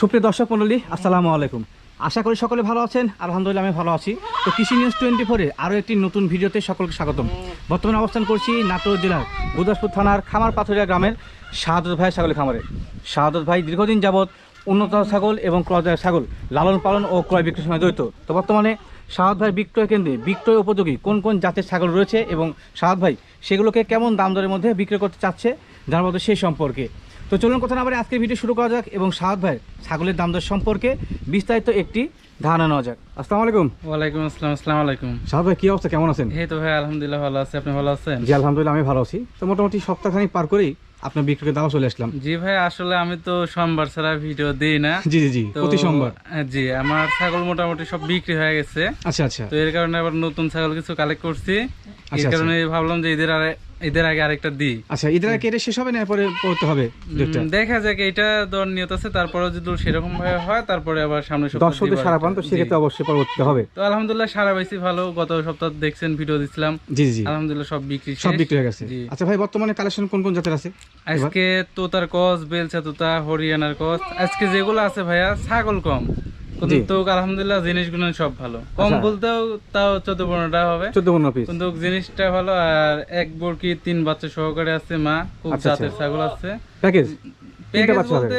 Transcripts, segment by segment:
সুপ্রিয় দর্শক মণ্ডলী, আসসালামু আলাইকুম। আশা করি সকলে ভালো আছেন, আলহামদুলিল্লাহ আমি ভালো আছি। তো কৃষি নিউজ টোয়েন্টি ফোরে আরও একটি নতুন ভিডিওতে সকলকে স্বাগতম। বর্তমানে অবস্থান করছি নাটোর জেলার গুদাসপুর থানার খামার পাথরিয়া গ্রামের শাহাদত ভাই ছাগলের খামারে। শাহাদত ভাই দীর্ঘদিন যাবৎ উন্নত ছাগল এবং ক্রয় ছাগল লালন পালন ও ক্রয় বিক্রয়ের সঙ্গে জড়িত। তো বর্তমানে শাহাদ ভাই বিক্রয় কেন্দ্রে বিক্রয় উপযোগী কোন কোন জাতের ছাগল রয়েছে এবং শাহাদ ভাই সেগুলোকে কেমন দাম দরের মধ্যে বিক্রয় করতে চাচ্ছে জানার মধ্যে সেই সম্পর্কে। তো চলুন কথা না বলে আজকের ভিডিও শুরু করা যাক এবং শাহাদ ভাই ছাগলের দাম দর সম্পর্কে বিস্তারিত একটি ধারণা নেওয়া যাক। আসসালামু আলাইকুম। ওয়ালাইকুম আসসালাম আসসালামু আলাইকুম। শাহাদ ভাই কি অবস্থা? কেমন আছেন? এই তো ভাই আলহামদুলিল্লাহ ভালো আছে। আপনি ভালো আছেন? জি আলহামদুলিল্লাহ আমি ভালো আছি। তো মোটামুটি সপ্তাহখানিক পার করেই আপনার বিক্রয়ের দামও চলে আসলাম। জি ভাই আসলে আমি তো সোমবার ছাড়া ভিডিও দিই না। জি জি জি প্রতি সোমবার। জি আমার ছাগল মোটামুটি সব বিক্রি হয়ে গেছে। আচ্ছা আচ্ছা। তো এর কারণে আবার নতুন ছাগল কিছু কালেক্ট করছি। এর আচ্ছা। কারণে ভাবলাম যে এদের আরে ঈদের আগে আরেকটা দিই। আচ্ছা ঈদের আগে এটা শেষ হবে না? পরে পড়তে হবে দেখা যাক এটা দর নিয়ত আছে তারপরে যদি সেরকম ভাবে হয় তারপরে আবার সামনে সপ্তাহে দিবার সারা পান তো সেক্ষেত্রে অবশ্যই পরবর্তীতে হবে। তো আলহামদুলিল্লাহ সারা বেশি ভালো। গত সপ্তাহ দেখছেন ভিডিও দিছিলাম। জি জি জি। আলহামদুলিল্লাহ সব বিক্রি সব বিক্রি হয়ে গেছে। আচ্ছা ভাই বর্তমানে কালেকশন কোন কোন জাতের আছে? আজকে তোতার কস বেলচা তোতা হরিয়ানার কস। আজকে যেগুলো আছে ভাইয়া ছাগল কম। কিন্তু আলহামদুলিল্লাহ জিনিসগুলো সব ভালো। কম আচ্ছা। বলতেও তাও চোদ্দ পনেরোটা হবে। চোদ্দ পনেরো পিস কিন্তু জিনিসটা ভালো আর এক বরকি তিন বাচ্চা সহকারে আছে মা খুব আচ্ছা, জাতের আচ্ছা। ছাগল আছে। প্যাকেজ প্যাকেজ বলতে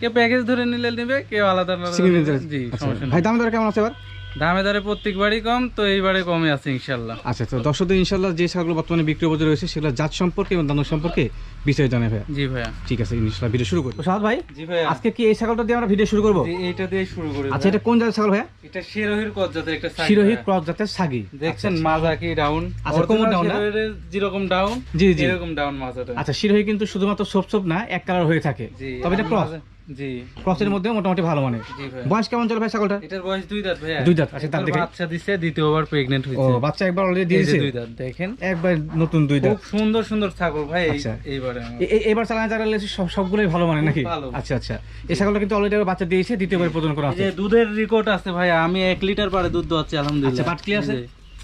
কেউ প্যাকেজ ধরে নিলে নিবে কেউ আলাদা আলাদা Single নিবে। নিতে- জি। সমস্যা ভাই দাম দর কেমন আছে এবার? দামে দারে প্রত্যেকবারই কম তো এইবারে কমই আছে ইনশাল্লাহ। আচ্ছা তো দর্শকদের ইনশাল্লাহ যে ছাগল বর্তমানে বিক্রি বাজারে রয়েছে সেগুলো জাত সম্পর্কে এবং দাম সম্পর্কে বিস্তারিত জানাই ভাই জি ভাইয়া। ঠিক আছে ইনশাল্লাহ ভিডিও শুরু করি। সাহাদ ভাই জি ভাইয়া। আজকে কি এই ছাগলটা দিয়ে আমরা ভিডিও শুরু করব? এইটা দিয়ে শুরু করি আচ্ছা এটা কোন জাতের ছাগল ভাইয়া? এটা শিরোহির কস জাতের একটা size শিরোহী ক্রস জাতের সাগি দেখছেন মাজা কি ডাউন। আচ্ছা, কোমর down না? যেরকম ডাউন জি জি। এরকম ডাউন মাজাটা। আচ্ছা শিরোহী কিন্তু শুধুমাত্র সোপ সোপ না এক কালার হয়ে থাকে। তবে এটা ক্রস। জি। ক্রসের মধ্যে মোটামুটি ভালো মানে। বয়স কেমন চলে ভাই ছাগলটা এটার বয়স দুই দাঁত ভাইয়া। দুই দাঁত, আচ্ছা, একবার বাচ্চা দিছে দ্বিতীয়বার প্রেগনেন্ট ও বাচ্চা একবার অলরেডি দিয়ে দিয়েছে? দুই দাঁত দেখেন। একবার নতুন দুই দাঁত। খুব সুন্দর সুন্দর ছাগল ভাই আচ্ছা। এইবারে এবার চালানো সব সবগুলোই ভালো মানে নাকি? আচ্ছা আচ্ছা। এই ছাগলটা কিন্তু অলরেডি বাচ্চা দিয়েছে দ্বিতীয়বার প্রদান করা আছে দুধের রেকর্ড আছে ভাই আমি এক লিটার পারে দুধ দোয়াচ্ছি আলহামদুলিল্লাহ। আচ্ছা, বাট clear আছে?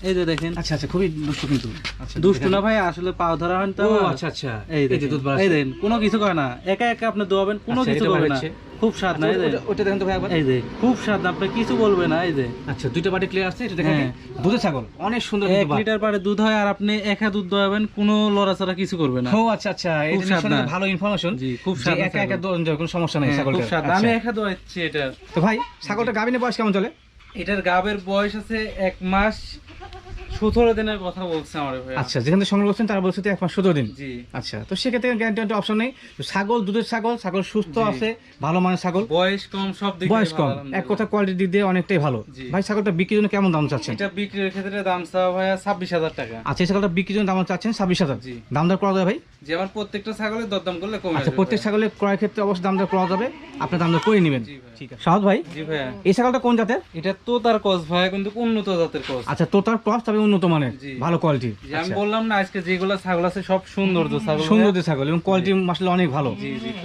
এই যে- দেখেন। আচ্ছা আচ্ছা খুবই দুষ্ট কিন্তু। আচ্ছা দুষ্ট না ভাই আসলে পাও ধরা হয় তো আচ্ছা আচ্ছা। এই দেখেন দুধ এই দেন কোনো কিছু করে না। একা একা আপনি দোয়াবেন কোনো আচ্ছা, কিছু করবে না। খুব স্বাদ না এই আচ্ছা, ওটা- ওটা দেখেন তো ভাই একবার। এই যে খুব স্বাদ আপনি কিছু বলবে না এই যে। আচ্ছা দুইটা বাটি ক্লিয়ার আছে এটা দেখেন। হ্যাঁ। দুধের ছাগল অনেক সুন্দর কিন্তু। লিটার পারে দুধ হয় আর আপনি একা দুধ দোয়াবেন কোনো লড়াচড়া কিছু করবে না। ও আচ্ছা আচ্ছা এই জিনিসটা ভালো ইনফরমেশন জি, খুব স্বাদ একা একা কোনো সমস্যা নেই হ্যাঁ, খুব স্বাদ। আমি একা দোয়াচ্ছি এটা। তো ভাই ছাগলটা গাবিনে বয়স কেমন চলে? এটার গাবের বয়স আছে এক মাস সতেরো দিনের কথা বলছে আমার ভাই আচ্ছা যেখানে থেকে সংগ্রহ করছেন তারা বলছে এক মাস দিন। জি। আচ্ছা তো সেক্ষেত্রে গ্যারান্টি অপশন নেই। ছাগল দুধের ছাগল ছাগল সুস্থ আছে ভালো মানের ছাগল। বয়স কম সব দিক বয়স কম এক কথা কোয়ালিটির দিক দিয়ে অনেকটাই ভালো। ভাই ছাগলটা বিক্রির জন্য কেমন দাম চাচ্ছেন? এটা বিক্রির ক্ষেত্রে দাম চাওয়া ভাইয়া ছাব্বিশ হাজার টাকা। আচ্ছা এই ছাগলটা বিক্রির জন্য দাম চাচ্ছেন ছাব্বিশ হাজার। জি। দাম দর করা যাবে ভাই? যে আমার প্রত্যেকটা ছাগলের দরদাম করলে কমে আচ্ছা প্রত্যেক ছাগলের ক্রয় ক্ষেত্রে অবশ্যই দাম দর করা যাবে। আপনার দাম দর করে নেবেন। জি ভাই। ঠিক আছে। সাহদ ভাই? জি ভাইয়া। এই ছাগলটা কোন জাতের? এটা তো তার কস ভাইয়া কিন্তু উন্নত জাতের কস আচ্ছা তোতার ক্রস তবে উন্নত মানের ভালো কোয়ালিটি আমি বললাম না আজকে যেগুলো ছাগল আছে সব সুন্দর ছাগল সুন্দর তো ছাগল এবং কোয়ালিটি মাসলে অনেক ভালো।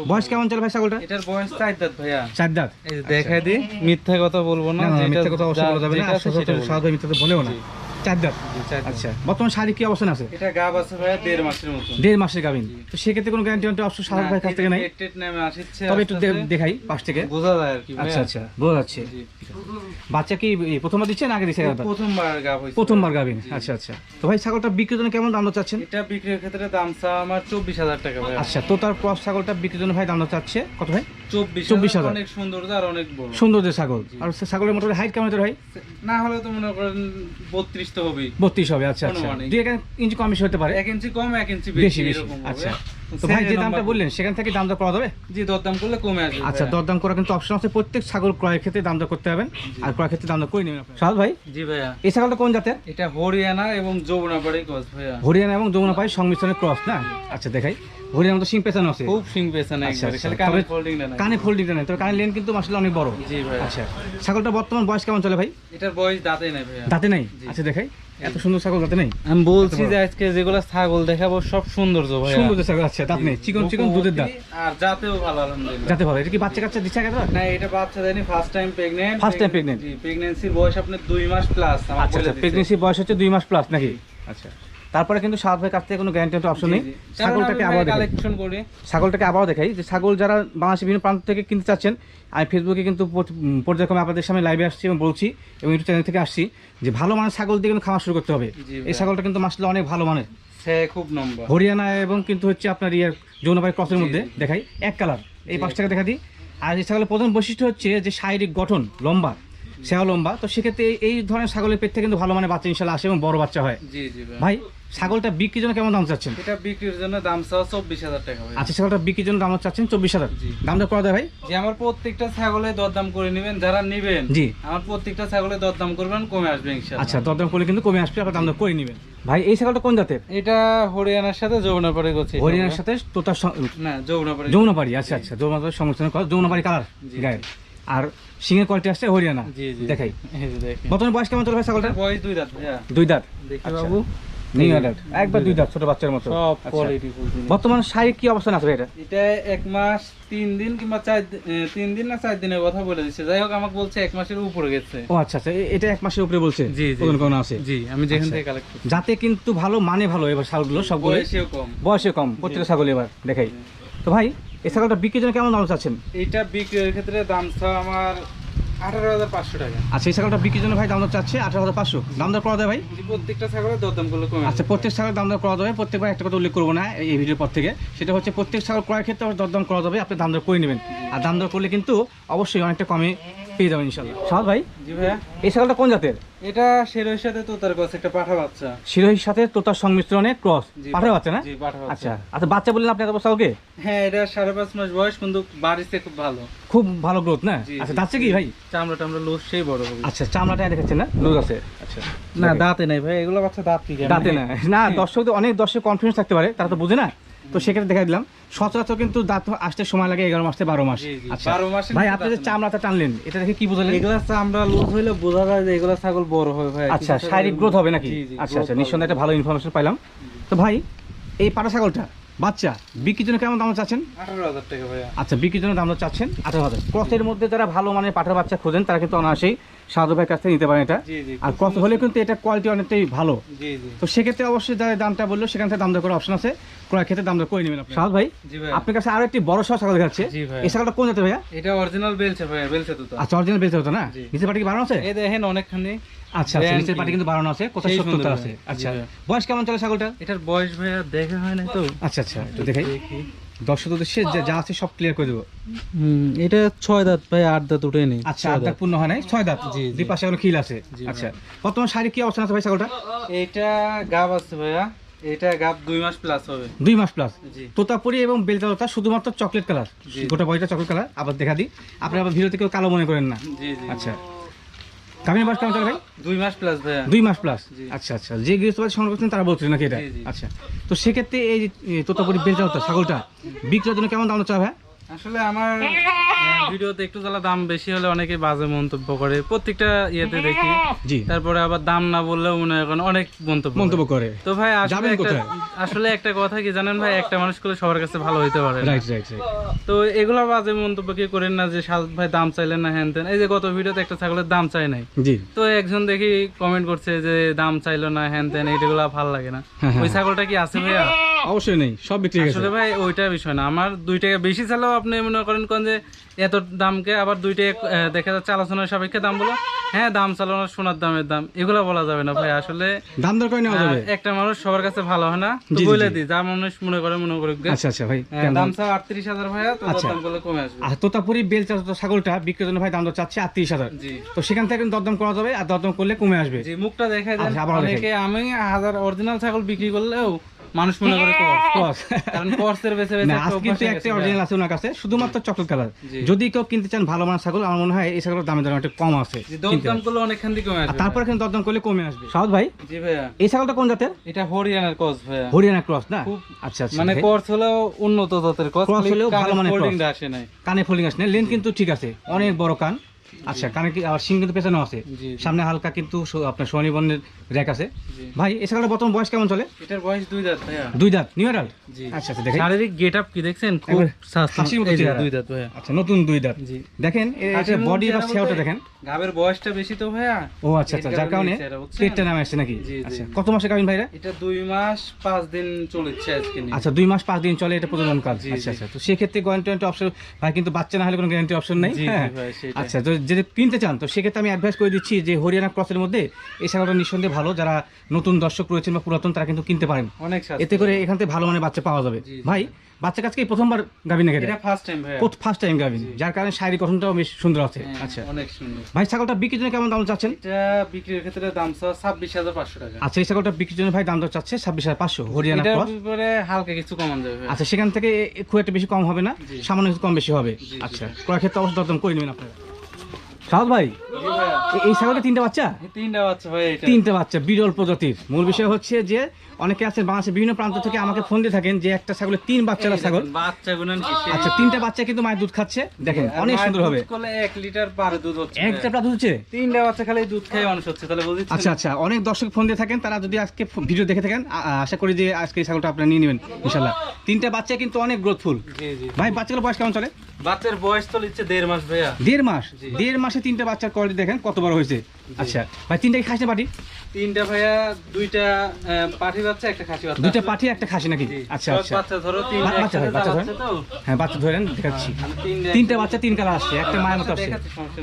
বয়স কেমন চলে ভাই ছাগলটা এটার বয়স চার দাঁত ভাইয়া। চার দাঁত। দেখাই দিই মিথ্যা কথা বলব না মিথ্যা কথা অবশ্যই বলা যাবে না আছে কথা। মিথ্যা বলেও না। চার দাঁত। আচ্ছা বর্তমান শাড়ি কি অবস্থান আছে? এটা গাব আছে দেড় মাসের মতন দেড় মাসের গাভিন। তো সেক্ষেত্রে কোনো গ্যারান্টি ওয়ান্টি ভাই কাছ থেকে নাই? তবে একটু দেখাই পাশ থেকে। বোঝা যায় আর কি আচ্ছা আচ্ছা বোঝা যাচ্ছে। বাচ্চা কি প্রথমবার দিচ্ছে না আগে দিচ্ছে প্রথমবার গাব প্রথমবার গাভিন। আচ্ছা আচ্ছা। তো ভাই ছাগলটা বিক্রির জন্য কেমন দাম চাচ্ছেন? এটা বিক্রির ক্ষেত্রে দাম চা আমার চব্বিশ হাজার টাকা ভাই আচ্ছা তো তার ক্রস ছাগলটা বিক্রির জন্য ভাই দাম চাচ্ছে? কত ভাই? চব্বিশ হাজার অনেক সুন্দর আর অনেক বড়। ছাগল। আর ছাগলের মোটামুটি হাইট কেমন হয় না হলে তো মনে করেন বত্রিশ তো হবেই। বত্রিশ হবে আচ্ছা আচ্ছা। অনুমানিক। দুই এক ইঞ্চি কম বেশি হতে পারে? এক ইঞ্চি কম এক ইঞ্চি বেশি বেশি হবে। আচ্ছা। তো ভাই যে দামটা বললেন সেখান থেকে দাম দর করা যাবে? জি দরদাম করলে কমে আসবে আচ্ছা দরদাম করা কিন্তু অপশন আছে। প্রত্যেক ছাগল ক্রয়ের ক্ষেত্রে দাম দর করতে হবেন আর ক্রয়ের ক্ষেত্রে দাম দর করে নেবেন আপনি। ভাই? জি ভাইয়া। এই ছাগলটা কোন জাতের? এটা হরিয়ানা এবং যমুনাপাড়ি গছ ভাইয়া। হরিয়ানা এবং যমুনা সংমিশ্রণের ক্রস না? আচ্ছা দেখাই। হরিয়ানা তো সিং পেছানো আছে? খুব সিং পেছনে আচ্ছা, একবারে। খালি কানে তবে- না কানে ফোল্ডিংটা নেই তবে কানে লেন কিন্তু মাসলে অনেক বড়। জি ভাইয়া। ছাগলটা বর্তমান বয়স কেমন চলে ভাই? এটার বয়স দাঁতে নাই ভাইয়া। দাঁতে নাই? আচ্ছা দেখাই। এত সুন্দর ছাগল যাতে নেই? আমি বলছি যে আজকে যেগুলো ছাগল দেখাবো সব সৌন্দর্য ভাই সুন্দর ছাগল আছে দাঁত নেই। চিকন চিকন দুধের দাঁত। আর জাতেও ভালো আলহামদুলিল্লাহ। যাতে ভালো। এটা কি বাচ্চা কাচ্চা দিচ্ছে কেন না এটা বাচ্চা দেয়নি first time pregnant first time pregnant জি প্রেগন্যান্সির বয়স আপনার দুই মাস প্লাস আচ্ছা আচ্ছা প্রেগন্যান্সির বয়স হচ্ছে দুই মাস প্লাস নাকি? আচ্ছা। তারপরে কিন্তু সাহাদ ভাই কাছ থেকে কোনো গ্যারান্টি অপশন নেই। ছাগলটাকে আবার কালেকশন করি। ছাগলটাকে আবারও দেখাই যে ছাগল যারা বাংলাদেশের বিভিন্ন প্রান্ত থেকে কিনতে চাচ্ছেন আমি ফেসবুকে কিন্তু পর্যায়ক্রমে আপনাদের সামনে লাইভে আসছি এবং বলছি এবং ইউটিউব চ্যানেল থেকে আসছি যে ভালো মানের ছাগল দিয়ে কিন্তু খাওয়া শুরু করতে হবে। এই ছাগলটা কিন্তু মাসলে অনেক ভালো মানের। সে খুব নম্বর। হরিয়ানা এবং কিন্তু হচ্ছে আপনার ইয়ার যৌনবাড়ি ক্রসের মধ্যে দেখাই। এক কালার এই। পাঁচটাকে দেখা দিই। আর এই ছাগলের প্রধান বৈশিষ্ট্য হচ্ছে যে শারীরিক গঠন লম্বা। সেও লম্বা। তো সেক্ষেত্রে এই- ধরনের ছাগলের পেট থেকে কিন্তু ভালো মানে বাচ্চা ইনশাল্লাহ আসে এবং বড় বাচ্চা হয়। জি জি ভাই। ছাগলটা বিক্রির জন্য কেমন দাম চাচ্ছেন? এটা বিক্রির জন্য দাম চাও চব্বিশ হাজার টাকা ভাই। আচ্ছা ছাগলটা বিক্রির জন্য দাম চাচ্ছেন চব্বিশ হাজার। জি। দাম দর করা যায় ভাই? যে আমার প্রত্যেকটা ছাগলে দরদাম করে নেবেন যারা নেবেন জি। আমার প্রত্যেকটা ছাগলে দরদাম করবেন কমে আসবে ইনশাআল্লাহ আচ্ছা দরদাম করলে কিন্তু কমে আসবে আপনার দামটা করে নেবেন। ভাই এই ছাগলটা কোন জাতের? এটা হরিয়ানার সাথে যমুনাপাড়ি করছে হরিয়ানার সাথে তোতার না যমুনাপাড়ি। যমুনাপাড়ি আচ্ছা আচ্ছা যমুনাপাড়ি সংমিশ্রণ করা যমুনাপাড়ি কালার। গায়ের। আর সিংহের কোয়ালিটি আসছে হরিয়ানা। দেখাই। বর্তমানে বয়স কেমন চলে ভাই ছাগলটা বয়স দুই দাঁত দুই দাঁত? দেখি আচ্ছা। বাবু। একবার দুই দাঁত ছোট বাচ্চার মতো। সব আচ্ছা। কোয়ালিটি বর্তমানে শারীরিক কি অবস্থান আছে এটা? এটা এক মাস তিন দিন কিংবা চার তিন দিন না চার দিনের কথা বলে দিচ্ছে। যাই হোক আমাকে বলছে এক মাসের উপরে গেছে। ও আচ্ছা আচ্ছা। এটা এক মাসের উপরে বলছে? জি, জি। ওজন আছে। জি আমি যেখান। থেকে কালেক্ট করছি। যাতে কিন্তু ভালো মানে ভালো এবার সবগুলো। বয়সেও কম। বয়সে কম। প্রত্যেকটা ছাগল এবার দেখাই। তো ভাই এই ছাগলটা বিক্রির জন্য কেমন দাম চাচ্ছেন? এইটা বিক্রির ক্ষেত্রে দাম আমার আঠারো হাজার পাঁচশো টাকা। আচ্ছা এই ছাগলটা বিক্রির জন্য ভাই দাম চাচ্ছে আঠারো হাজার পাঁচশো। দাম দর করা ভাই? প্রত্যেকটা ছাগলের দরদাম করলে কমে আচ্ছা প্রত্যেক ছাগলের দাম দর করা যাবে। প্রত্যেকবার একটা কথা উল্লেখ করব না এই ভিডিওর পর থেকে। সেটা হচ্ছে প্রত্যেক ছাগল ক্রয়ের ক্ষেত্রে দরদাম করা যাবে। আপনি দাম দর করে নেবেন। আর দাম দর করলে কিন্তু অবশ্যই অনেকটা কমে পেয়ে যাবেন ইনশাল্লাহ। সাহাদ ভাই জি ভাইয়া। এই ছাগলটা কোন জাতের? এটা সাথে তোতার কাছে একটা পাঠা বাচ্চা। শিরোহির সাথে তোতার সংমিশ্রণে ক্রস। জি, পাঠার বাচ্চা না? জি পাঠা আচ্ছা আচ্ছা বাচ্চা বললেন আপনি এত হ্যাঁ এটা সাড়ে পাঁচ মাস বয়স কিন্তু বাড়িতে খুব ভালো। খুব ভালো গ্রোথ না? আচ্ছা। দাঁতছে কি ভাই? চামড়া টামড়া লোস সেই বড় হবে। আচ্ছা চামড়াটা দেখাচ্ছেন না? লুজ আছে। আচ্ছা। না দাঁতে নাই ভাই এগুলো বাচ্চা দাঁত কি দাঁতে না না দর্শকদের অনেক দর্শক কনফিডেন্স থাকতে পারে তারা তো বুঝে না। তো সেক্ষেত্রে দেখা দিলাম। সচরাচর কিন্তু দাঁত আসতে সময় লাগে এগারো মাস থেকে বারো মাস। আচ্ছা। 12 মাসের ভাই আপনি যে চামড়াটা টানলেন এটা দেখে কি বুঝলেন? এগুলা চামড়া লুজ হইলে বোঝা যায় যে এগুলা ছাগল বড় হবে ভাই। আচ্ছা শারীরিক গ্রোথ হবে নাকি? আচ্ছা আচ্ছা। নিঃসন্দেহে একটা ভালো ইনফরমেশন পাইলাম। তো ভাই এই পাটা ছাগলটা বাচ্চা বিক্রির জন্য কেমন দাম চাচ্ছেন? আঠারো হাজার টাকা ভাইয়া। আচ্ছা বিক্রির জন্য দাম চাচ্ছেন আঠারো হাজার। ক্রসের মধ্যে যারা ভালো মানে পাঠার বাচ্চা খোঁজেন তারা কিন্তু অনায়াসেই সাধু ভাইয়ের কাছ থেকে নিতে পারেন এটা। জি জি আর ক্রস হলে কিন্তু এটা কোয়ালিটি অনেকটাই ভালো। জি জি। তো সেক্ষেত্রে অবশ্যই যারা দামটা বলল সেখান থেকে দাম দর করার অপশন আছে। ক্রয় ক্ষেত্রে দাম দর করে নেবেন সাহাদ ভাই আপনার কাছে আরও একটি বড় সহ ছাগল দেখাচ্ছে। জি এই ছাগলটা কোন জাতের ভাইয়া? এটা অরিজিনাল বেলছে ভাইয়া বেলছে তো আচ্ছা অরিজিনাল বেলতে হতো না? পাটি কি বাড়ানো আছে? এই দেখেন অনেকখানি আচ্ছা আচ্ছা নিচের পাটি কিন্তু বাড়ানো আছে কোথায় সুন্দর আছে। আচ্ছা বয়স কেমন চলে ছাগলটা এটার বয়স ভাইয়া দেখা হয় না তো। আচ্ছা আচ্ছা একটু দেখাই। দর্শক উদ্দেশ্যে যা- যা আছে সব ক্লিয়ার করে দেবো। এটা ছয় দাঁত ভাই আট দাঁত উঠে নেই। আচ্ছা আট দাঁত পূর্ণ হয় নাই? ছয় দাঁত? জি, জি। দুই পাশে এখনও খিল আছে? আচ্ছা। বর্তমান শাড়ি কি অবস্থান আছে ভাই ছাগলটা এটা গাব আছে ভাইয়া। এটা গাব দুই মাস প্লাস হবে। দুই মাস প্লাস তোতাপুরি এবং বেলতা শুধুমাত্র চকলেট কালার গোটা বইটা চকলেট কালার আবার দেখা দিই। আপনি আবার ভিডিওতে কেউ কালো মনে করেন না। আচ্ছা। কামিনী বাস কেমন চলে ভাই? দুই মাস প্লাস ভাই দুই মাস প্লাস আচ্ছা আচ্ছা। যে গৃহস্থবাদী সংগ্রহ করছেন তারা বলছেন নাকি এটা। আচ্ছা। তো সেক্ষেত্রে এই যে তোতাপুরি তোতা ছাগলটা বিক্রয়ের জন্য কেমন দাম চাও ভাই আসলে আমার ভিডিওতে একটু জ্বালা দাম বেশি হলে অনেকে বাজে মন্তব্য করে। প্রত্যেকটা ইয়েতে দেখি। জি। তারপরে আবার দাম না বললেও মনে হয় অনেক মন্তব্য মন্তব্য করে। তো ভাই আসলে একটা আসলে একটা কথা কি জানেন ভাই একটা মানুষ করলে সবার কাছে ভালো হইতে পারে রাইট রাইট রাইট। তো এগুলা বাজে মন্তব্য কি করেন না যে সাদ ভাই দাম চাইলেন না হ্যান ত্যান। এই যে গত ভিডিওতে একটা ছাগলের দাম চাই নাই। জি। তো একজন দেখি কমেন্ট করছে যে দাম চাইলো না হ্যান ত্যান এইগুলা ভালো লাগে না। হ্যাঁ, ওই হ্যাঁ। ছাগলটা কি আছে ভাইয়া? অবশ্যই নেই সব বিক্রি হয়ে গেছে। আসলে ভাই ওইটা বিষয় না। আমার দুই টাকা বেশি চালেও আপনি মনে করেন কোন যে এত দামকে আবার দুই টাকা দেখা যাচ্ছে আলোচনার সাপেক্ষে দাম বলো। হ্যাঁ দাম সোনার দামের দাম এগুলা বলা যাবে না ভাই। আসলে দাম দর করে নেওয়া যাবে? একটা মানুষ সবার কাছে ভালো হয় না তো বলে দিই। যা মানুষ মনে করে মনে করুক গে। আচ্ছা আচ্ছা ভাই হ্যাঁ, দাম চাও আটত্রিশ হাজার ভাইয়া তো আচ্ছা। দাম কমে আসবে। আর তোতাপুরি বেলচা তোতা ছাগলটা বিক্রির জন্য ভাই দাম দর চাচ্ছে আটত্রিশ হাজার। জি। তো সেখান থেকে দরদাম করা যাবে আর দরদাম করলে কমে আসবে। জি মুখটা দেখাই দেন। আচ্ছা। অনেকে আমি হাজার অরিজিনাল ছাগল বিক্রি করলেও মানুষ মনে করে কর Cross। কারণ কর্সের বেছে বেছে না কিন্তু হয়ে একটা অরিজিনাল আছে ওনার কাছে শুধুমাত্র চকলেট কালার যদি কেউ কিনতে চান ভালো মানের ছাগল আমার মনে হয় এই ছাগলের দামের দাম একটু কম আছে। দরদাম। করলে অনেকখান থেকে কমে আসবে তারপরে কিন্তু দরদাম করলে কমে আসবে। সাউদ ভাই? জি ভাইয়া। এই ছাগলটা কোন জাতের? এটা হরিয়ানার কস ভাইয়া। হরিয়ানা ক্রস না? খুব- আচ্ছা আচ্ছা মানে ভাই। কর্স হলেও উন্নত জাতের কস Cross হলেও ভালো মানের cross। ফোল্ডিংটা আসে নাই। কানে ফোলিং আসে না লেন কিন্তু ঠিক আছে অনেক বড় কান। আচ্ছা কানে কি আর সিং কিন্তু পেছানো আছে। সামনে হালকা কিন্তু আপনার বর্ণের র্যাক আছে। ভাই ছাগলটা বর্তমান বয়স কেমন চলে? এটার বয়স দুই দাঁত ভাইয়া। দুই দাঁত নিউ আচ্ছা আচ্ছা দেখেন। শারীরিক গেট আপ কি দেখছেন? খুব হাসির মতো। দুই দাঁত ভাইয়া। আচ্ছা নতুন দুই দাঁত। দেখেন এটা বডি বা সেওটা দেখেন। গাবের বয়সটা বেশি তো ভাইয়া। ও আচ্ছা আচ্ছা যার কারণে? পেটটা নামে আসছে নাকি? আচ্ছা কত মাসে গাভিন ভাইরা? এটা দুই মাস পাঁচ দিন চলেছে আজকে আচ্ছা দুই মাস পাঁচ দিন চলে এটা প্রজনন কাল আচ্ছা আচ্ছা তো সেক্ষেত্রে গ্যারান্টি অপশন ভাই কিন্তু বাচ্চা না হলে কোনো গ্যারান্টি অপশন নেই? হ্যাঁ। আচ্ছা তো যদি কিনতে চান তো সেক্ষেত্রে আমি অ্যাডভাইস করে দিচ্ছি যে হরিয়ানা ক্রসের মধ্যে এই ছাগলটা নিঃসন্দেহে ভালো। যারা নতুন দর্শক রয়েছেন বা পুরাতন তারা কিন্তু কিনতে পারেন। অনেক এতে করে এখান থেকে ভালো মানে বাচ্চা পাওয়া যাবে। ভাই বাচ্চা কাছকে প্রথমবার গাভিন নাকি ফার্স্ট টাইম ভাইয়া। ফার্স্ট টাইম গাভিন যার কারণে শারীরিক গঠনটাও বেশ সুন্দর আছে। হ্যাঁ, আচ্ছা। অনেক সুন্দর। ভাই ছাগলটা বিক্রির জন্য কেমন দাম চাচ্ছেন? এটা বিক্রির ক্ষেত্রে দাম ছাব্বিশ হাজার পাঁচশো টাকা। আচ্ছা এই ছাগলটা বিক্রির জন্য ভাই দাম চাচ্ছে ছাব্বিশ হাজার পাঁচশো হরিয়ানা হালকা কিছু কমান যাবে আচ্ছা সেখান থেকে খুব একটা বেশি কম হবে না সামান্য কিছু কম বেশি হবে। আচ্ছা ক্রয় ক্ষেত্রে অবশ্যই দরদাম করে নেবেন আপনারা। সাউদ ভাই জি ভাইয়া। এ- এই ছাগলটা তিনটা বাচ্চা? তিনটা বাচ্চা ভাই তিনটা বাচ্চা বিরল প্রজাতির। মূল বিষয় হচ্ছে যে অনেকে আছেন বাংলাদেশের বিভিন্ন প্রান্ত থেকে আমাকে ফোন দিয়ে থাকেন যে একটা ছাগলের তিন বাচ্চারা ছাগল। আচ্ছা তিনটা বাচ্চা কিন্তু মায়ের দুধ খাচ্ছে। দেখেন অনেক সুন্দর হবে। এক লিটার পার দুধ হচ্ছে। প্রান্ত হচ্ছে? তিনটা বাচ্চা খালি দুধ খাই মানুষ হচ্ছে তাহলে আচ্ছা আচ্ছা অনেক দর্শক ফোন দিয়ে থাকেন তারা যদি আজকে ভিডিও দেখে থাকেন আশা করি যে আজকে এই ছাগলটা আপনারা নিয়ে নেবেন ইনশাল্লাহ তিনটা বাচ্চা কিন্তু অনেক গ্রোথফুল। ভাই বাচ্চাগুলো বয়স কেমন চলে? বাচ্চার বয়স তো লিখছে দেড় মাস ভাইয়া। দেড় মাস? দেড় মাসে তিনটা বাচ্চার কোয়ালিটি দেখেন কত বড় হয়েছে। আচ্ছা ভাই তিনটা কি খাসি পাটি তিনটা ভাইয়া দুইটা পাঠি বাচ্চা একটা খাসি বাচ্চা। দুইটা পাটি একটা খাসি নাকি? আচ্ছা আচ্ছা। বাচ্চা ধরো তিনটা বাচ্চা একসাথে বাচ্চা তো। হ্যাঁ বাচ্চা ধরেন দেখাচ্ছি। তিনটা তিনটা বাচ্চা তিন কালার আসছে একটা মায়ের মতো আসছে।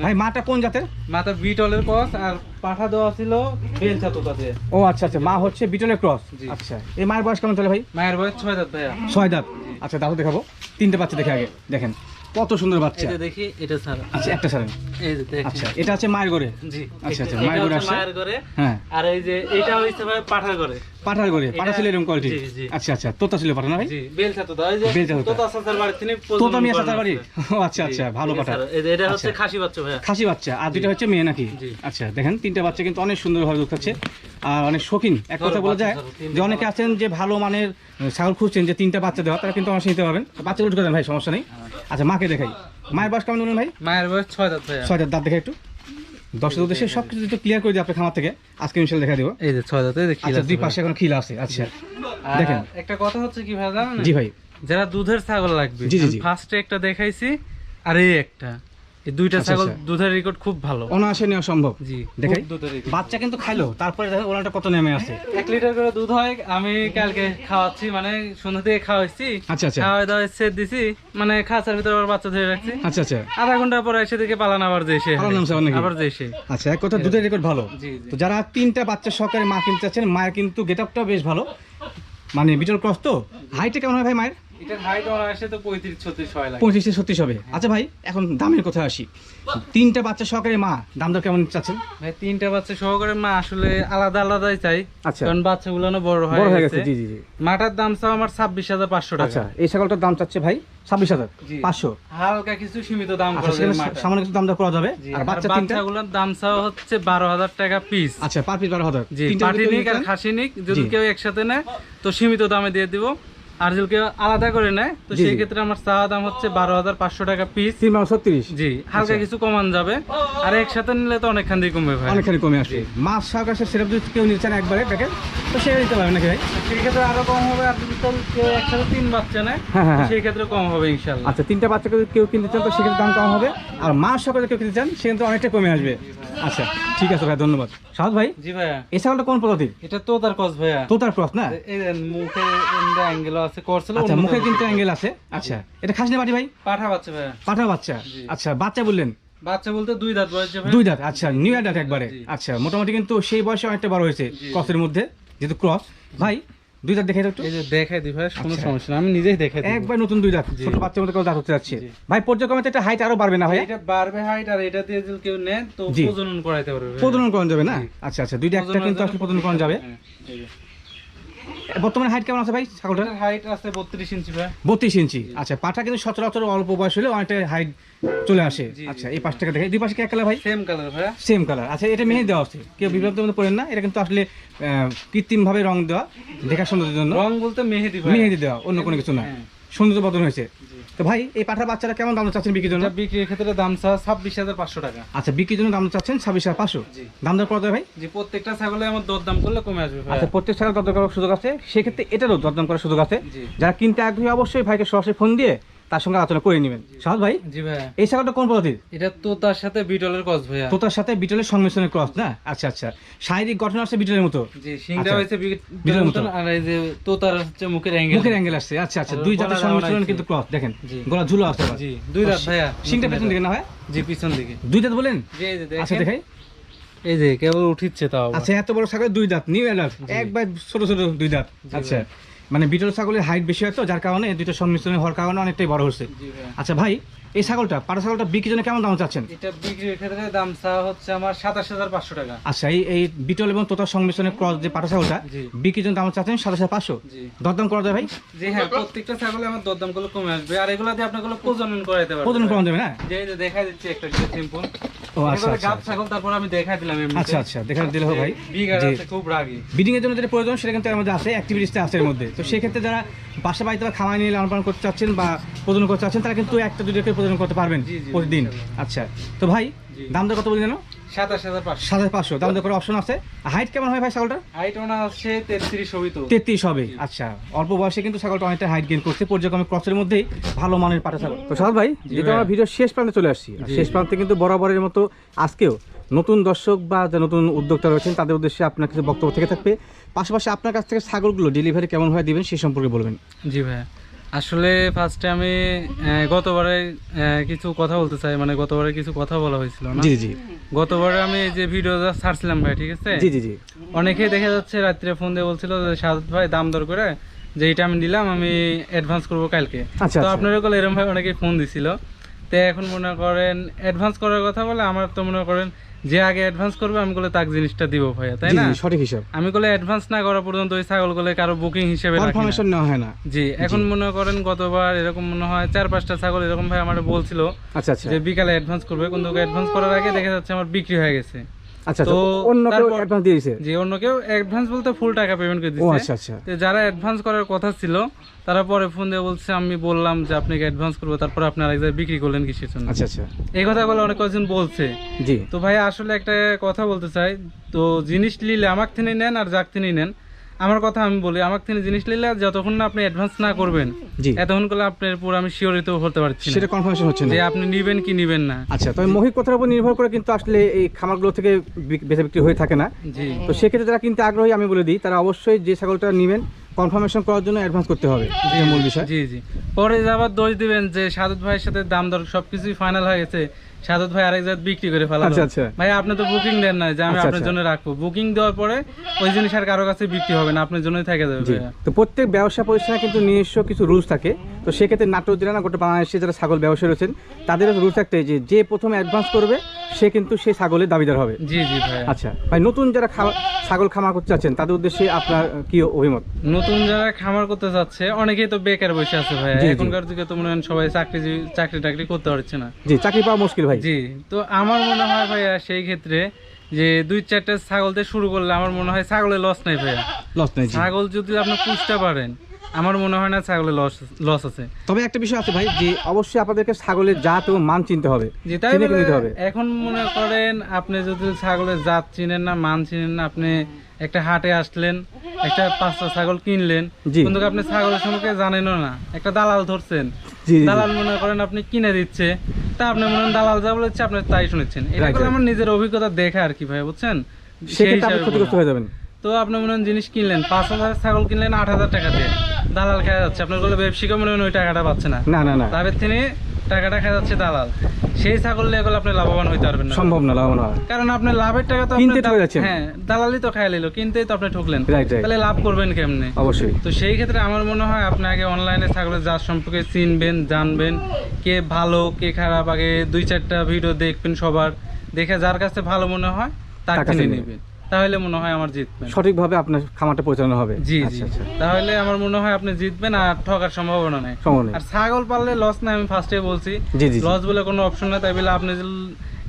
ভাই মাটা কোন জাতের? মাটা বিটলের ক্রস আর পাঠা দেওয়া ছিল বেলচা তোতাতে। ও আচ্ছা আচ্ছা মা হচ্ছে বিটলের ক্রস। আচ্ছা এই মায়ের বয়স কেমন চলে ভাই? মায়ের বয়স ছয় দাঁত ভাইয়া। ছয় দাঁত। আচ্ছা দাঁতও দেখাবো। তিনটে বাচ্চা দেখে আগে দেখেন। কত সুন্দর বাচ্চা। দেখি এটা ছাড়া আচ্ছা একটা ছাড়েন এই যে দেখি আচ্ছা এটা আছে মায়ের ঘরে? জি আচ্ছা, আচ্ছা, মায়ের ঘরে মায়ের ঘরে। হ্যাঁ। আর এই যে এটা হইছে ভাই পাঠার ঘরে। পাঠার ঘরে পাঠা ছিল এরকম কোয়ালিটি। আচ্ছা আচ্ছা তোতা ছিল পাঠা না ভাই? জি বেলচা তোতা ওই যে তোতা। সাসার বাড়ি থেকে তোতা মিয়া সাতার বাড়ি? আচ্ছা আচ্ছা ভালো পাঠা এটা হচ্ছে আচ্ছা। খাসি বাচ্চা ভাইয়া। খাসি বাচ্চা আর দুইটা হচ্ছে মেয়ে নাকি? আচ্ছা দেখেন তিনটা বাচ্চা কিন্তু অনেক সুন্দরভাবে দুধ আর অনেক শৌখিন। এক কথা বলা যায় যে অনেকে আছেন যে ভালো মানের ছাগল খুঁজছেন যে তিনটা বাচ্চা দেওয়া তারা কিন্তু আমার নিতে পারবেন। বাচ্চাগুলো ঢুকে দেন ভাই সমস্যা নেই। আচ্ছা মাকে দেখাই। মায়ের বয়স কেমন বলুন ভাই? মায়ের বয়স ছয় দাঁত ছয়টা দাঁত দেখে একটু। উদ্দেশ্যে সব কিছু ক্লিয়ার করে দিই আপনার খামার থেকে। আজকে ইনশাল্লাহ দেখা দেবো। এই যে ছয় দাঁত এই যে খিল আচ্ছা দুই পাশে এখন খিলা আছে আচ্ছা। দেখেন। একটা কথা হচ্ছে কি ভাই জানেন? জি ভাই। যারা দুধের ছাগল লাগবে জি, জি, জি। ফার্স্টে একটা দেখাইছি আর এই একটা। এই দুইটা আচ্ছা, ছাগল আচ্ছা। দুধের রেকর্ড খুব ভালো। অনায়াসে নেওয়া সম্ভব। জি record। বাচ্চা কিন্তু খাইলো তারপরে দেখেন ওনাটা কত নেমে আছে। এক লিটার করে দুধ হয় আমি কালকে খাওয়াচ্ছি মানে সন্ধ্যা থেকে খাওয়াইছি। আচ্ছা আচ্ছা। খাওয়াই দাওয়াই সেট দিছি মানে খাঁচার ভিতরে আবার বাচ্চা ধরে রাখছি। আচ্ছা আচ্ছা। আধা ঘণ্টা পরে এসে থেকে পালান আবার যে এসে। আবার যে এসে। আচ্ছা এক কথা দুধের রেকর্ড ভালো। জি তো যারা তিনটা বাচ্চা সহকারে মা কিনতে চাচ্ছেন মায়ের কিন্তু গেট আপটাও বেশ ভালো। মানে বিটল ক্রস তো। হাইটে কেমন হয় ভাই মায়ের? এটার হাইট আমার তো পঁয়ত্রিশ ছত্রিশ হয় লাগে ছত্রিশ হবে। আচ্ছা ভাই এখন দামের কথা আসি। তিনটা বাচ্চা সহকারে মা দাম দর কেমন চাচ্ছেন? ভাই তিনটা বাচ্চা সহকারে মা আসলে আলাদা আলাদাই চাই। আচ্ছা। কারণ বাচ্চাগুলো না বড় বড় হয়ে হয়ে গেছে গেছে। জি জি জি। মাটার দাম চাও আমার ছাব্বিশ হাজার পাঁচশো আচ্ছা এই ছাগলটার দাম চাচ্ছে ভাই ছাব্বিশ হাজার পাঁচশো। হালকা কিছু সীমিত দাম আচ্ছা। সামান্য কিছু দাম দর করা যাবে। আর আর বাচ্চা তিনটা? দাম চাও হচ্ছে বারো হাজার টাকা পিস আচ্ছা পার পিস বারো হাজার। জি পাটি নিক আর খাসি নিক। যদি কেউ একসাথে নেয় তো সীমিত দামে দিয়ে দিব। আর যদি কেউ আলাদা করে নেয়। তো। সেই ক্ষেত্রে আমার চাওয়া দাম হচ্ছে বারো হাজার পাঁচশো টাকা পিস তিন বারো ছত্রিশ। জি হালকা আচ্ছা। কিছু কমান যাবে। আর একসাথে নিলে তো অনেকখান দিয়ে কমবে ভাই। অনেকখানি কমে আসবে মাছ সহকারে সেটা যদি কেউ নিতে চান একবারে দেখেন তো সেটা নিতে পারবেন নাকি ভাই? সেই ক্ষেত্রে আরও কম হবে আর যদি কেউ- একসাথে তিন বাচ্চা নেয় হ্যাঁ, হ্যাঁ, হ্যাঁ। সেই ক্ষেত্রে কম হবে ইনশাল্লাহ। আচ্ছা তিনটা বাচ্চাকে যদি কেউ কিনতে চান তো সেক্ষেত্রে দাম কম হবে। আর মাছ সকালে কেউ কিনতে চান সেক্ষেত্রে অনেকটা কমে আসবে। আচ্ছা ঠিক আছে ভাই ধন্যবাদ। সাহদ ভাই জি ভাইয়া। এই ছাগলটা কোন প্রজাতির? এটা তো তার কস ভাইয়া। তোতার ক্রস না? এই মুখে অ্যাঙ্গেল আছে করছিল আচ্ছা মুখে কিন্তু অ্যাঙ্গেল আছে। আচ্ছা এটা খাসনি বাটি ভাই? পাঠা বাচ্চা ভাইয়া পাঠা বাচ্চা? আচ্ছা বাচ্চা বললেন? বাচ্চা বলতে দুই দাঁত বয়স দুই দাঁত আচ্ছা নিউ দাঁত একবারে। আচ্ছা মোটামুটি কিন্তু সেই বয়সে অনেকটা বড় হয়েছে ক্রসের মধ্যে যেহেতু ক্রস ভাই দুই দাঁত দেখে একটু। এই যে দেখাই দিই ভাই কোনো। সমস্যা না আমি নিজেই দেখাই দিই। একবার নতুন দুই দাঁত ছোট বাচ্চার মধ্যে কেউ দাঁত হতে যাচ্ছে। ভাই পর্যায়ক্রমে এটা হাইট আরও বাড়বে না ভাই? এটা বাড়বে হাইট আর এটা দিয়ে যদি কেউ নেয় তো। প্রজনন করাইতে পারবে প্রজনন করানো যাবে না? আচ্ছা আচ্ছা দুইটা একটা কিন্তু আসলে প্রজনন করানো যাবে। বর্তমানে হাইট কেমন আছে ভাই ছাগলটার? হাইট আছে বত্রিশ ইঞ্চি ভাই। বত্রিশ ইঞ্চি। আচ্ছা পাটা কিন্তু সচরাচর অল্প বয়স হলে অনেকটা হাইট চলে আসে। আচ্ছা এই পাশটাকে দেখে দুই পাশে কি এক কালার ভাই? সেম কালার ভাই। সেম কালার আচ্ছা এটা মেহেদি দেওয়া আছে কেউ বিভ্রান্ত মধ্যে পড়েন না এটা কিন্তু আসলে কৃত্রিম ভাবে রং দেওয়া দেখার সৌন্দর্যের জন্য। রং বলতে মেহেদি মেহেদি দেওয়া অন্য কোনো কিছু না। হ্যাঁ। সৌন্দর্য বদল হয়েছে। তো ভাই এই পাঠার বাচ্চারা কেমন দাম চাচ্ছেন বিক্রির জন্য? বিক্রির ক্ষেত্রে দাম চা ছাব্বিশ হাজার পাঁচশো টাকা। আচ্ছা বিক্রির জন্য দাম চাচ্ছেন ছাব্বিশ হাজার পাঁচশো। দাম দর করা ভাই? যে প্রত্যেকটা ছাগলে আমার দর দাম করলে কমে আসবে আচ্ছা প্রত্যেক ছাগল দরদাম করার সুযোগ আছে? সেক্ষেত্রে এটারও দরদাম করার সুযোগ আছে। যারা কিনতে আগ্রহী অবশ্যই ভাইকে সরাসরি ফোন দিয়ে তার সঙ্গে আলোচনা করে নেবেন। সাহস ভাই? জি ভাই এই ছাগলটা কোন প্রজাতির এটা তো তার সাথে বিটলের কস ভাইয়া। তোতার সাথে বিটলের সংমিশ্রণের ক্রস না? আচ্ছা আচ্ছা। শারীরিক গঠন আছে বিটলের মতো। জি সিংটা আচ্ছা। হয়েছে বিটলের মতো। আর এই যে তোতার হচ্ছে মুখের অ্যাঙ্গেল মুখের অ্যাঙ্গেল আসছে। আচ্ছা আচ্ছা। দুই জাতের সংমিশ্রণ কিন্তু ক্রস দেখেন। গলা ঝুলো আছে জি দুই রাত ভাইয়া। শিংটা পেছন দিকে না হয় জি পিছন দিকে। দুই দাঁত বলেন? জি যে আচ্ছা দেখাই। এই যে কেবল উঠিচ্ছে তাও আচ্ছা এত বড় ছাগল দুই দাঁত নিউ অ্যাডাল্ট একবার ছোট ছোট দুই দাঁত আচ্ছা। মানে বিটল ছাগলের হাইট বেশি হয় তো যার কারণে এই দুটো সংমিশ্রণ হওয়ার কারণে অনেকটাই বড় হচ্ছে আচ্ছা ভাই এই ছাগলটা পাটা ছাগলটা বিক্রির জন্য কেমন দাম চাচ্ছেন? এটা বিক্রির ক্ষেত্রে দাম চা হচ্ছে আমার সাতাশ হাজার পাঁচশো টাকা। আচ্ছা এই এই বিটল এবং তোতার সংমিশ্রণের ক্রস যে পাটা ছাগলটা। বিক্রির জন্য দাম চাচ্ছেন সাতাশ হাজার পাঁচশো? দরদাম করা যায় ভাই? জি হ্যাঁ প্রত্যেকটা ছাগলে আমার দরদামগুলো কমে আসবে। আর এগুলো দিয়ে আপনারগুলো প্রজনন করাইতে পারবেন প্রদান করা যাবে না? যে দেখা দিচ্ছে একটা সিম্পল ও আচ্ছা আচ্ছা গাব ছাগল তারপর আমি দেখা দিলাম আচ্ছা আচ্ছা দেখা দিলে হোক ভাই। বিঘার জি। আছে খুব রাগী। বিডিং এর জন্য যেটা প্রয়োজন সেটা কিন্তু এর মধ্যে আছে অ্যাক্টিভিটিসটা আছে এর মধ্যে। তো সেক্ষেত্রে যারা বাসা বাড়িতে বা নিয়ে লালন পালন করতে চাচ্ছেন বা প্রজনন করতে চাচ্ছেন তারা কিন্তু একটা দুটোকে প্রদান করতে পারবেন প্রতিদিন। আচ্ছা। তো ভাই দাম দর কত বলি জানো সাতাশ দাম দর অপশন আছে। হাইট কেমন হয় ভাই ছাগলটা হাইট ওনার আছে তেত্রিশ হবি তো। তেত্রিশ হবে। আচ্ছা অল্প বয়সে কিন্তু ছাগলটা অনেকটা হাইট গেইন করছে। পর্যায়ক্রমে ক্রসের মধ্যেই ভালো মানের পাটা ছাগল। তো সাল ভাই যেটা আমরা ভিডিও শেষ প্রান্তে চলে আসছি শেষ প্রান্তে কিন্তু বরাবরের মতো আজকেও নতুন দর্শক বা নতুন উদ্যোক্তা রয়েছেন তাদের উদ্দেশ্যে আপনার কিছু বক্তব্য থেকে থাকবে। পাশাপাশি আপনার কাছ থেকে ছাগলগুলো ডেলিভারি কেমন হয় দিবেন সেই সম্পর্কে বলবেন। জি ভাই। আসলে ফার্স্টে আমি গতবারে কিছু কথা বলতে চাই মানে গতবারে কিছু কথা বলা হয়েছিল না? জি জি গতবারে আমি এই যে ভিডিও ছাড়ছিলাম ভাই ঠিক আছে? জি জি জি। অনেকেই দেখা যাচ্ছে রাত্রে ফোন দিয়ে বলছিল যে সাদত ভাই দাম দর করে যে এটা আমি নিলাম আমি অ্যাডভান্স করব কালকে। আচ্ছা, তো আচ্ছা। আপনার কল এরকম ভাই অনেকেই ফোন দিছিল। তো এখন মনে করেন অ্যাডভান্স করার কথা বলে আমার তো মনে করেন যে আগে অ্যাডভান্স করবে আমি বলে তাক জিনিসটা দিব ভাইয়া তাই না? সঠিক হিসাব। আমি বলে অ্যাডভান্স না করা পর্যন্ত ওই ছাগলগুলো কারও বুকিং হিসেবে না। কনফার্মেশন নেওয়া হয় না। জি এখন মনে করেন গতবার এরকম মনে হয় চার পাঁচটা ছাগল এরকম ভাই আমার বলছিল আচ্ছা আচ্ছা। যে বিকালে অ্যাডভান্স করবে কিন্তু অ্যাডভান্স করার আগে দেখা যাচ্ছে আমার বিক্রি হয়ে গেছে। আচ্ছা তো তো অন্য কেউ অ্যাডভান্স দিয়ে দিয়েছে যে অন্য কেউ অ্যাডভান্স বলতে ফুল টাকা পেমেন্ট করে ও আচ্ছা আচ্ছা। তো যারা অ্যাডভান্স করার কথা ছিল তারা পরে ফোন দিয়ে বলছে আমি বললাম যে আপনাকে অ্যাডভান্স করব তারপর আপনি আরেক জায়গায় বিক্রি করলেন কিসের জন্য? আচ্ছা আচ্ছা। এই কথাগুলো অনেক কয়েকজন বলছে। জি। তো ভাই আসলে একটা কথা বলতে চাই। তো জিনিস নিলে আমার থেকে নেন আর যাক থেকে নেন। আমার কথা আমি বলি আমার থেকে জিনিস নিলে যতক্ষণ না আপনি অ্যাডভান্স না করবেন জি। এতক্ষণ করলে আপনার পুরো আমি শিওরিত হতে পারছি সেটা কনফার্মেশন হচ্ছে না। যে আপনি নিবেন কি নিবেন না। আচ্ছা তবে মহিক কথার উপর নির্ভর করে কিন্তু আসলে এই খামারগুলো থেকে বেচা বিক্রি হয়ে থাকে না। জি। তো সেক্ষেত্রে যারা কিনতে আগ্রহী আমি বলে দিই তারা অবশ্যই যে ছাগলটা নেবেন কনফার্মেশন করার জন্য অ্যাডভান্স করতে হবে। মূল বিষয়। জি জি। পরে আবার দোষ দিবেন যে সাদত ভাইয়ের সাথে দাম দর সবকিছুই ফাইনাল হয়ে গেছে সাদত ভাই আরেক জায়গায় বিক্রি করে ফেলা আচ্ছা, আচ্ছা। ভাই আপনি তো বুকিং দেন না যে আমি আচ্ছা, আপনার আচ্ছা। জন্য রাখব। বুকিং দেওয়ার পরে ওই জিনিস আর কারও কাছে বিক্রি হবে না আপনার জন্যই থেকে যাবে তো প্রত্যেক ব্যবসা প্রতিষ্ঠানে কিন্তু নিজস্ব কিছু রুলস থাকে। তো সেক্ষেত্রে নাটোর জেলা না গোটা বাংলাদেশে যারা ছাগল ব্যবসায়ী রয়েছেন তাদের রুলস একটাই যে যে প্রথমে অ্যাডভান্স করবে সে কিন্তু সেই ছাগলের দাবিদার হবে। জি জি ভাই আচ্ছা ভাই নতুন যারা ছাগল খামার করতে চাচ্ছেন তাদের উদ্দেশ্যে আপনার কি অভিমত? নতুন যারা খামার করতে চাচ্ছে অনেকেই তো বেকার বসে আছে ভাই। এখনকার যুগে তো মনে হয় সবাই চাকরি চাকরি টাকরি করতে পারছে না। জি চাকরি পাওয়া মুশকিল ভাই? জি তো আমার মনে হয় ভাইয়া সেই ক্ষেত্রে যে দুই চারটা ছাগল দিয়ে শুরু করলে আমার মনে হয় ছাগলের লস নাই ভাইয়া। লস নেই ছাগল যদি আপনি পুষতে পারেন আমার মনে হয় না ছাগলের লস লস আছে। তবে একটা বিষয় আছে ভাই যে অবশ্যই আপনাদেরকে ছাগলের জাত এবং মান চিনতে হবে। যে তাই হবে। এখন মনে করেন আপনি যদি ছাগলের জাত চিনেন না মান চিনেন না আপনি একটা হাটে আসলেন একটা পাঁচটা ছাগল কিনলেন। কিন্তু আপনি ছাগলের সম্পর্কে জানেনও না। একটা দালাল ধরছেন। দালাল মনে করেন আপনি কিনে দিচ্ছে। তা আপনি মনে করেন দালাল যা বলেছে আপনি তাই শুনেছেন। এটা. আমার নিজের অভিজ্ঞতা দেখা আর কি ভাই বুঝছেন? সেই হিসাবে হয়ে যাবেন। তো আপনি মনে হয় জিনিস কিনলেন পাঁচ হাজার ছাগল কিনলেন আট হাজার টাকা দিয়ে। দালাল খেয়ে যাচ্ছে। আপনার বলে ব্যবসায়িক মনে হয় ওই টাকাটা পাচ্ছে না। না না না। লাভের থেকে টাকাটা যাচ্ছে দালাল। সেই ছাগল নিয়ে গেলে আপনি লাভবান হইতে পারবেন না। সম্ভব না লাভবান হওয়া। কারণ আপনার লাভের টাকা তো কিনতে ঠকে যাচ্ছেন। হ্যাঁ দালালি তো খাই নিল কিনতেই তো আপনি ঠকলেন. তাহলে লাভ করবেন কেমনে? অবশ্যই। তো সেই ক্ষেত্রে আমার মনে হয় আপনি আগে অনলাইনে ছাগলের জাত সম্পর্কে চিনবেন জানবেন কে ভালো কে খারাপ আগে দুই চারটা ভিডিও দেখবেন সবার। দেখে যার কাছে ভালো মনে হয় তার কিনে নেবেন। তাহলে মনে হয় আমার জিতবেন। সঠিকভাবে আপনার খামারটা পরিচালনা হবে। জি জি আচ্ছা আচ্ছা। তাহলে আমার মনে হয় আপনি জিতবেন আর ঠকার সম্ভাবনা নেই। আর ছাগল পাললে লস নাই আমি ফার্স্টে বলছি। লস বলে কোনো অপশন নাই তাই বলে আপনি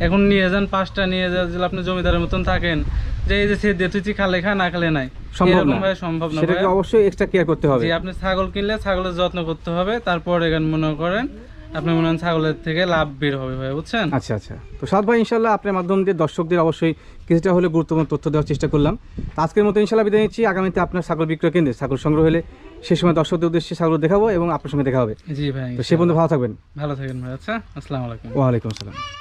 এখন নিয়ে যান পাঁচটা নিয়ে যান আপনি জমিদারের মতন থাকেন যে এই যে সে দেতুচি খালে খা না খালে নাই। সম্ভব না। ভাবে সম্ভব না সেটাকে অবশ্যই এক্সট্রা কেয়ার করতে হবে। আপনি ছাগল কিনলে ছাগলের যত্ন করতে হবে তারপর এখানে মনে করেন আপনি মনে হয় ছাগলের থেকে লাভ বের হবে ভাই বুঝছেন? আচ্ছা আচ্ছা। তো সাদ ভাই ইনশাল্লাহ আপনার মাধ্যম দিয়ে দর্শকদের অবশ্যই কিছুটা হলে গুরুত্বপূর্ণ তথ্য দেওয়ার চেষ্টা করলাম। তো আজকের মতো ইনশাল্লাহ বিদায় নিচ্ছি। আগামীতে আপনার ছাগল বিক্রয় কেন্দ্রে ছাগল সংগ্রহ হলে সে সময় দর্শকদের উদ্দেশ্যে ছাগল দেখাবো এবং আপনার সঙ্গে দেখা হবে। জি ভাই তো সে পর্যন্ত ভালো থাকবেন। ভালো থাকবেন ভাই আচ্ছা। আসসালামু আলাইকুম। ওয়ালাইকুম আসসালাম।